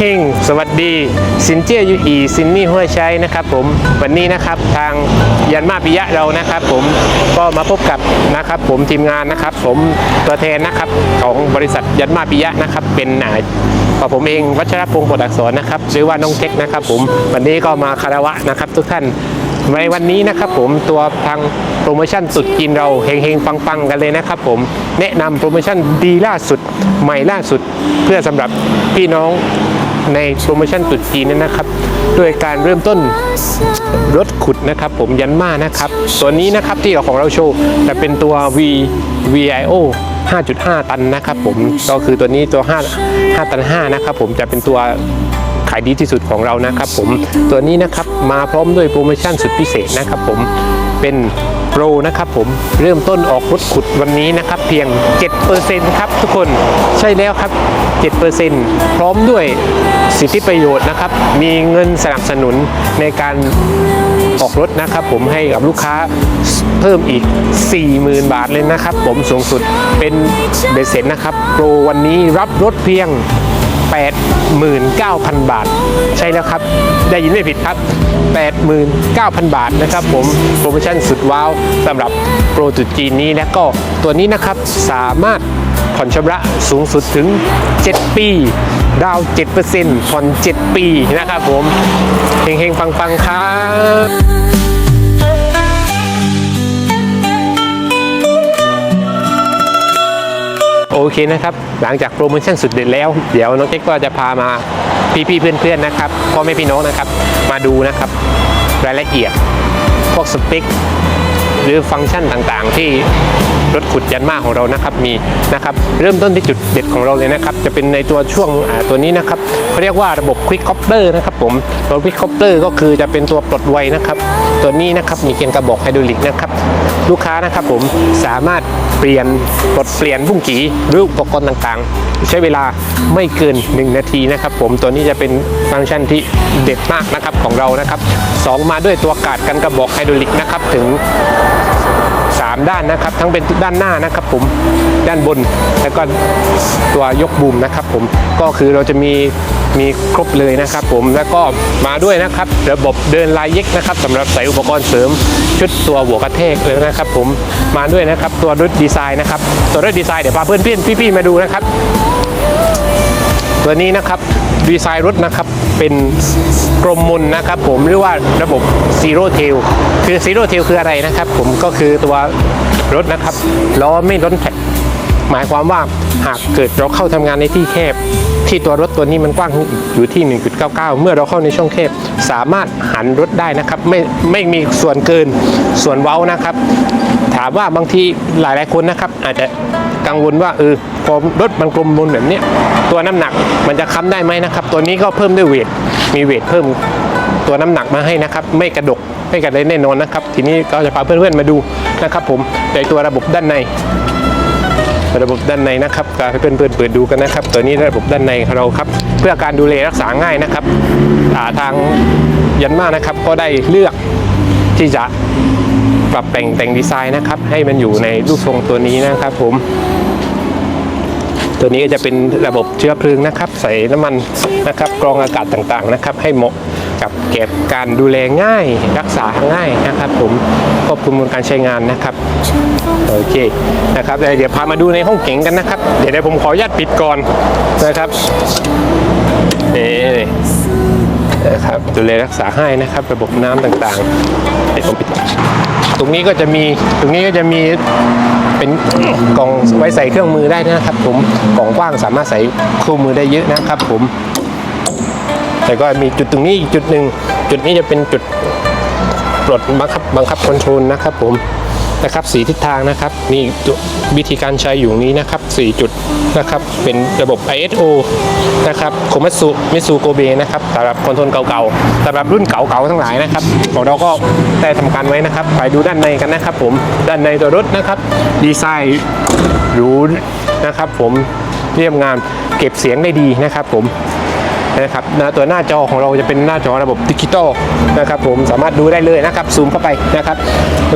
เฮงสวัสดี สินเจียยูอีซินนี่ห้วยใชัยนะครับผมวันนี้นะครับทางยันมาปิยะเรานะครับ ผมก็มาพบกับนะครับผมทีมงานนะครับ ผมตัวแทนนะครับของบริษัทยันมาปิยะนะครับ เป็นนายกับผมเองวัชรพงศ์บดอักษรนะครับหรือว่าน้องเจ๊กนะครับ ผมวันนี้ก็มาคารวะนะครับ ทุกท่านในวันนี้นะครับผมตัวทางโปรโมชั่นสุดกินเราเฮงๆปังๆกันเลยนะครับผมแนะนำโปรโมชั่นดีล่าสุดใหม่ล่าสุดเพื่อสำหรับพี่น้อง ในโปรโมชั่นตุดจีนนั้นนะครับด้วยการเริ่มต้นรถขุดนะครับ ผมยันมานะครับตัวนี้นะครับที่เราของเราโชว์จะเป็นตัว V VIO 5.5 ตันนะครับผมก็คือตัวนี้ตัว 5 5 ตัน 5 นะครับผมจะเป็นตัวขายดีที่สุดของเรานะครับผมตัวนี้นะครับมาพร้อมด้วยโปรโมชั่นสุดพิเศษนะครับผม เป็นโปรนะครับผมเริ่มต้นออกรถขุดวันนี้นะครับเพียง 7%ครับทุกคนใช่แล้วครับ 7%พร้อมด้วยสิทธิประโยชน์นะครับ มีเงินสนับสนุนในการออกรถนะครับผมให้กับลูกค้าเพิ่มอีก 40,000 บาทเลยนะครับ ผมสูงสุดเป็นเบสเซ็นนะครับ โปรวันนี้รับรถเพียง 89,000 บาท ใช่แล้วครับ ได้ยินไม่ผิดครับ 89,000 บาทนะครับผมโปรโมชั่นสุดว้าวสำหรับโปรจุดจีนนี้และก็ตัวนี้นะครับสามารถผ่อนชำระสูงสุดถึง 7 ปี ดาว 7%ผ่อน 7 ปีนะครับผมเฮงๆ ปังๆ ครับ โอเคนะครับ หลังจากโปรโมชั่นสุดเด็ดแล้ว เดี๋ยวน้องเจ๊กก็จะพามาพี่ๆเพื่อนๆนะครับพ่อแม่พี่น้องนะครับ มาดูนะครับรายละเอียดพวกสเปคหรือฟังก์ชันต่างๆ ที่รถขุดยันมาของเรานะครับมีนะครับเริ่มต้นที่จุดเด็ดของเราเลยนะครับ จะเป็นในตัวช่วงตัวนี้นะครับเขาเรียกว่าระบบ Quick Copter นะครับผมตัว Quick Copter ก็คือจะเป็นตัวปลดไวนะครับ ตัวนี้นะครับมีเกียร์กระบอกไฮดรอลิกนะครับ ลูกค้านะครับผมสามารถเปลี่ยนปลดเปลี่ยนบุ้งกีหรืออุปกรณ์ต่างๆ ใช้เวลาไม่เกิน 1 นาทีนะครับผมตัวนี้จะเป็นฟังก์ชันที่เด็ดมากนะครับของเรานะครับสองมาด้วยตัวกาดกันกระบอกไฮดรอลิกนะครับถึง 3 ด้านนะครับ ทั้งเป็นด้านหน้านะครับผมด้านบนแล้วก็ตัวยกบูมนะครับผมก็คือเราจะมี มีครบเลยนะครับผมแล้วก็มาด้วยนะครับระบบเดินลายเย็กนะครับสำหรับใส่อุปกรณ์เสริมชุดตัวหัวกระแทกเลยนะครับผมมาด้วยนะครับตัวรถดีไซน์นะครับตัวรถดีไซน์เดี๋ยวพาเพื่อนๆพี่ๆมาดูนะครับ ตัวนี้นะครับดีไซน์รถนะครับเป็นกลมมุนนะครับผมหรือว่าระบบ Zero Tail คือ Zero Tail คืออะไรนะครับ ผมก็คือตัวรถนะครับล้อไม่ล้นแท็ก หมายความว่าหากเกิดเราเข้าทำงานในที่แคบ ที่ตัวรถตัวนี้มันกว้างอยู่ที่ 1.99 เมื่อเราเข้าในช่องแคบ สามารถหันรถได้นะครับ ไม่ไม่มีส่วนเกินส่วนเว้านะครับ ถามว่าบางทีหลายหลายๆคนนะครับ อาจจะกังวลว่าเออพอรถมันกลมบนแบบนี้ตัวน้ำหนักมันจะค้ำได้ไหมนะครับ ตัวนี้ก็เพิ่มด้วยเวทมีเวทเพิ่มตัวน้ำหนักมาให้นะครับ ไม่กระดกไม่กระเด็นแน่นอนนะครับ ทีนี้ก็จะพาเพื่อนๆมาดูนะครับ ผมในตัวระบบด้านใน ระบบด้านในนะครับก็ให้เพื่อนๆเปิดดูกันนะครับ ตัวนี้ระบบด้านในของเราครับ เพื่อการดูแลรักษาง่ายนะครับาทางยันมานะครับก็ได้เลือกที่จะปรับแต่งแต่งดีไซน์นะครับ ให้มันอยู่ในรูปทรงตัวนี้นะครับ ผม ตัวนี้ก็จะเป็นระบบเชื้อเพลิงนะครับ ใส่น้ำมันนะครับกรองอากาศต่างๆนะครับ ให้เหมาะ กับเก็บการดูแลง่าย รักษาง่ายนะครับผมควบคุมการใช้งานนะครับโอเคนะครับเดี๋ยวเดี๋ยวพามาดูในห้องเก๋งกันนะครับเดี๋ยวเดี๋ยวผมขออนุญาตปิดก่อนนะครับนี่นะครับดูแลรักษาให้นะครับ ระบบน้ำต่างๆเดี๋ยวผมปิดตรงนี้ก็จะมีตรงนี้ก็จะมีเป็นกล่องไว้ใส่เครื่องมือได้นะครับ ผมกล่องกว้างสามารถใส่เครื่องมือได้เยอะนะครับ ผม แต่ก็มีจุดตรงนี้อีกจุดหนึ่งจุดนี้จะเป็นจุดปลดบังคับบังคับคอนโทรลนะครับผมนะครับสีทิศทางนะครับนี่วิธีการใช้อยู่นี้นะครับ 4 จุดนะครับ เป็นระบบ ISO นะครับโคมัสุมิซูโกเบนะครับสำหรับคอนโทรลเก่าๆสำหรับรุ่นเก่าๆทั้งหลายนะครับของเราก็ได้ทำการไว้นะครับ ไปดูด้านในกันนะครับ ผมด้านในตัวรถนะครับดีไซน์หรูนะครับ ผมเรียบงามเก็บเสียงได้ดีนะครับ ผม นะครับนะตัวหน้าจอของเราจะเป็นหน้าจอระบบดิจิตอลนะครับผมสามารถดูได้เลยนะครับซูมเข้าไปนะครับ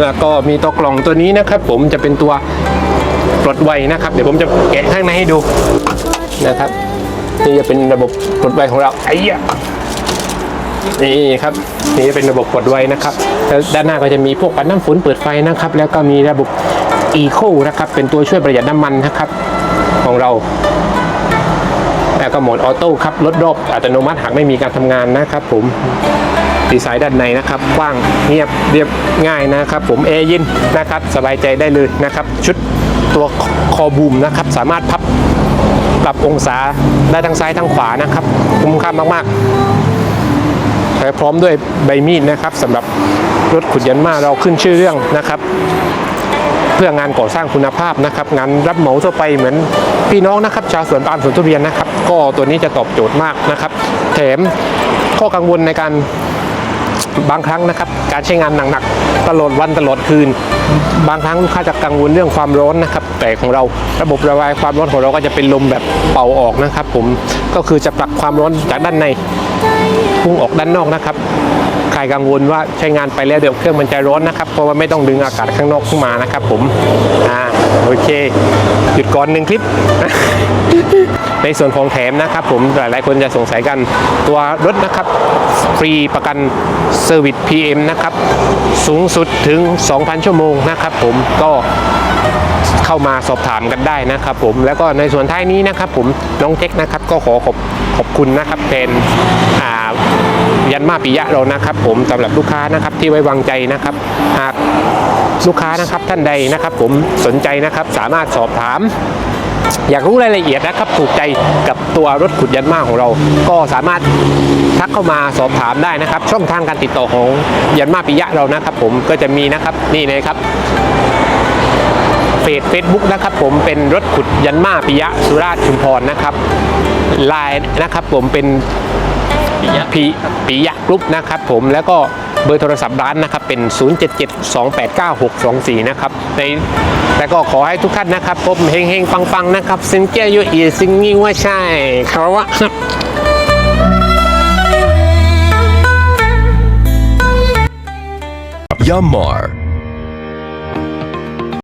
แล้วก็มีตัวกล่องตัวนี้นะครับ ผมจะเป็นตัวปลดไวนะครับ เดี๋ยวผมจะแกะข้างในให้ดูนะครับนี่จะเป็นระบบกดไวของเราไอ้ยะนี่ครับนี่จะเป็นระบบกดไวนะครับแล้วด้านหน้าก็จะมีพวกปัดน้ำฝนเปิดไฟนะครับ แล้วก็มีระบบ Eco นะครับเป็นตัวช่วยประหยัดน้ำมันนะครับ ของเรา แล้วก็โหมดออโต้ครับลดรอบอัตโนมัติหากไม่มีการทำงานนะครับผมดีไซน์ด้านในนะครับกว้างเงียบเรียบง่ายนะครับผมแอร์เย็นนะครับสบายใจได้เลยนะครับ ชุดตัวคอบูมนะครับสามารถพับปรับองศาได้ทั้งซ้ายทั้งขวานะครับคุ้มค่ามากๆและพร้อมด้วยใบมีดนะครับสำหรับรถขุดยันมาเราขึ้นชื่อเรื่องนะครับ พื่องานก่อสร้างคุณภาพนะครับงานรับเหมาทั่วไปเหมือนพี่น้องนะครับชาวสวนปาล์มสวนทุเรียนนะครับ ก็ตัวนี้จะตอบโจทย์มากนะครับ แถมข้อกังวลในการบางครั้งนะครับ การใช้งานหนักๆตลอดวันตลอดคืน บางครั้งลูกค้าจะกังวลเรื่องความร้อนนะครับ แต่ของเราระบบระบายความร้อนของเราก็จะเป็นลมแบบเป่าออกนะครับ ผมก็คือจะผลักความร้อนจากด้านใน พุ่งออกด้านนอกนะครับใครกังวลว่าใช้งานไปแล้วเดี๋ยวเครื่องมันจะร้อนนะครับ เพราะว่าไม่ต้องดึงอากาศข้างนอกขึ้นมานะครับ ผมอ่าโอเค หยุดก่อนหนึ่งคลิป ในส่วนของแถมนะครับ ผมหลายๆ คนจะสงสัยกันตัวรถนะครับ ฟรีประกันเซอร์วิส PM นะครับ สูงสุดถึง 2,000 ชั่วโมงนะครับผมก็เข้ามาสอบถามกันได้นะครับ ผมแล้วก็ในส่วนท้ายนี้นะครับ ผมน้องเทคนะครับก็ขอขอบ อบคุณนะครับเป็นยันมาปิยะเรานะครับ ผมสำหรับลูกค้านะครับที่ไว้วางใจนะครับ หากลูกค้านะครับท่านใดนะครับ ผมสนใจนะครับสามารถสอบถามอยากรู้รายละเอียดนะครับถูกใจกับตัวรถขุดยันมาของเรา ก็สามารถทักเข้ามาสอบถามได้นะครับ ช่องทางการติดต่อของยันมาปิยะเรานะครับ ผมก็จะมีนะครับนี่เลยครับ เฟซเฟซบุ๊กนะครับผมเป็นรถขุดยันมาปิยะสุราษฎร์ชุมพรนะครับไลน์นะครับผมเป็นปิยะปิยะกรุ๊ปนะครับผมแล้วก็เบอร์โทรศัพท์ร้านนะครับเป็น 0772896624 นะครับในแล้วก็ขอให้ทุกท่านนะครับผมเฮงๆ ปังๆ นะครับซิงเกิลยูอีซิงงี้ว่าใช่ครับว่า Yammar